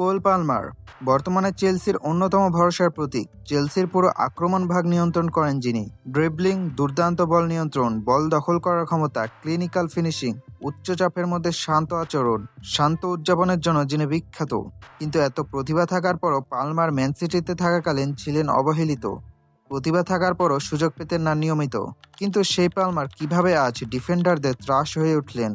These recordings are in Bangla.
Cole Palmer. বর্তমানে চেলসির অন্যতম ভরসার প্রতীক। চেলসির পুরো আক্রমণ ভাগ নিয়ন্ত্রণ করেন যিনি। ড্রিবলিং, দুর্দান্ত বল নিয়ন্ত্রণ, বল দখল করার ক্ষমতা, ক্লিনিক্যাল ফিনিশিং, উচ্চ চাপের মধ্যে শান্ত আচরণ, শান্ত উদযাপনের জন্য যিনি বিখ্যাত। কিন্তু এত প্রতিভা থাকার পরও পালমার ম্যান সিটিতে থাকাকালীন ছিলেন অবহেলিত। প্রতিভা থাকার পরও সুযোগ পেতেন না নিয়মিত। কিন্তু সেই পালমার কীভাবে আজ ডিফেন্ডারদের ত্রাস হয়ে উঠলেন,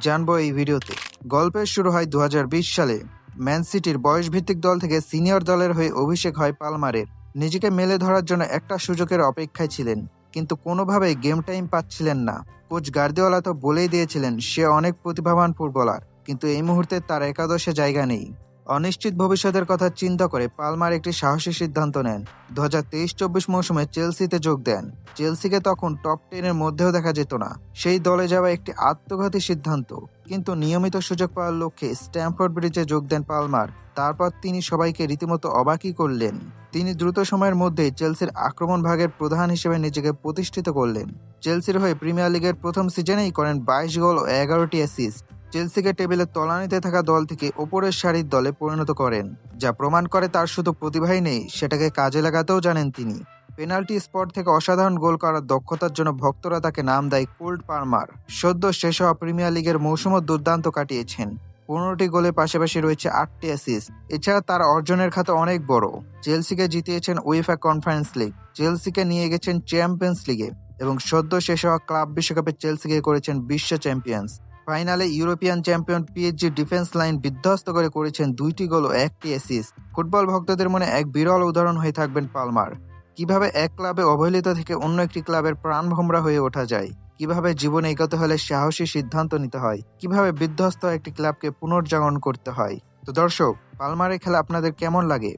জানব এই ভিডিওতে। গল্পের শুরু হয় দু হাজার বিশ সালে। ম্যান সিটির বয়সভিত্তিক দল থেকে সিনিয়র দলের হয়ে অভিষেক হয় পালমারের। নিজেকে মেলে ধরার জন্য একটা সুযোগের অপেক্ষায় ছিলেন, কিন্তু কোনোভাবেই গেম টাইম পাচ্ছিলেন না। কোচ গার্দিওয়ালা তো বলেই দিয়েছিলেন, সে অনেক প্রতিভাবান ফুটবলার, কিন্তু এই মুহূর্তে তার একাদশে জায়গা নেই। অনিশ্চিত ভবিষ্যতের কথা চিন্তা করে পালমার একটি সাহসী সিদ্ধান্ত নেন। দু হাজার তেইশ চব্বিশ মৌসুমে চেলসিতে যোগ দেন। চেলসিকে তখন টপ টেনের মধ্যেও দেখা যেত না। সেই দলে যাওয়া একটি আত্মঘাতী সিদ্ধান্ত। কিন্তু নিয়মিত সুযোগ পাওয়ার লক্ষ্যে স্ট্যামফোর্ড ব্রিজে যোগ দেন পালমার। তারপর তিনি সবাইকে রীতিমতো অবাকই করলেন। তিনি দ্রুত সময়ের মধ্যেই চেলসির আক্রমণ ভাগের প্রধান হিসেবে নিজেকে প্রতিষ্ঠিত করলেন। চেলসির হয়ে প্রিমিয়ার লিগের প্রথম সিজনেই করেন বাইশ গোল ও এগারোটি অ্যাসিস্ট। চেলসিকে টেবিলের তলানিতে থাকা দল থেকে ওপরের সারির দলে পরিণত করেন, যা প্রমাণ করে তার শুধু প্রতিভাই নেই, সেটাকে কাজে লাগাতেও জানেন তিনি। পেনাল্টি স্পট থেকে অসাধারণ গোল করার দক্ষতার জন্য ভক্তরা তাকে নাম দেয় কোল্ড পারমার। সদ্য শেষ হওয়া প্রিমিয়ার লিগের মৌসুমও দুর্দান্ত কাটিয়েছেন। পনেরোটি গোলের পাশাপাশি রয়েছে আটটি অ্যাসিস্ট। এছাড়া তার অর্জনের খাতে অনেক বড়। চেলসিকে জিতিয়েছেন উইফা কনফারেন্স লিগ। চেলসিকে নিয়ে গেছেন চ্যাম্পিয়ন্স লিগে এবং সদ্য শেষ হওয়া ক্লাব বিশ্বকাপে চেলসিকে করেছেন বিশ্ব চ্যাম্পিয়ন্স। ফাইনালে European champion PSG defence line বিধ্বস্ত করে করেছেন দুইটি গোল ও একটি অ্যাসিস্ট ফুটবল ভক্তদের মনে এক বিরল উদাহরণ হয়ে থাকবেন পালমার। কীভাবে এক ক্লাবে অবহেলিত থেকে অন্য একটি ক্লাবের প্রাণভোমরা হয়ে ওঠা যায়? কীভাবে জীবনে এগোতে হলে সাহসী সিদ্ধান্ত নিতে হয়? কীভাবে বিধ্বস্ত একটি ক্লাবকে পুনর্জাগরণ করতে হয়? তো দর্শক, পালমারের খেলা আপনাদের কেমন লাগে?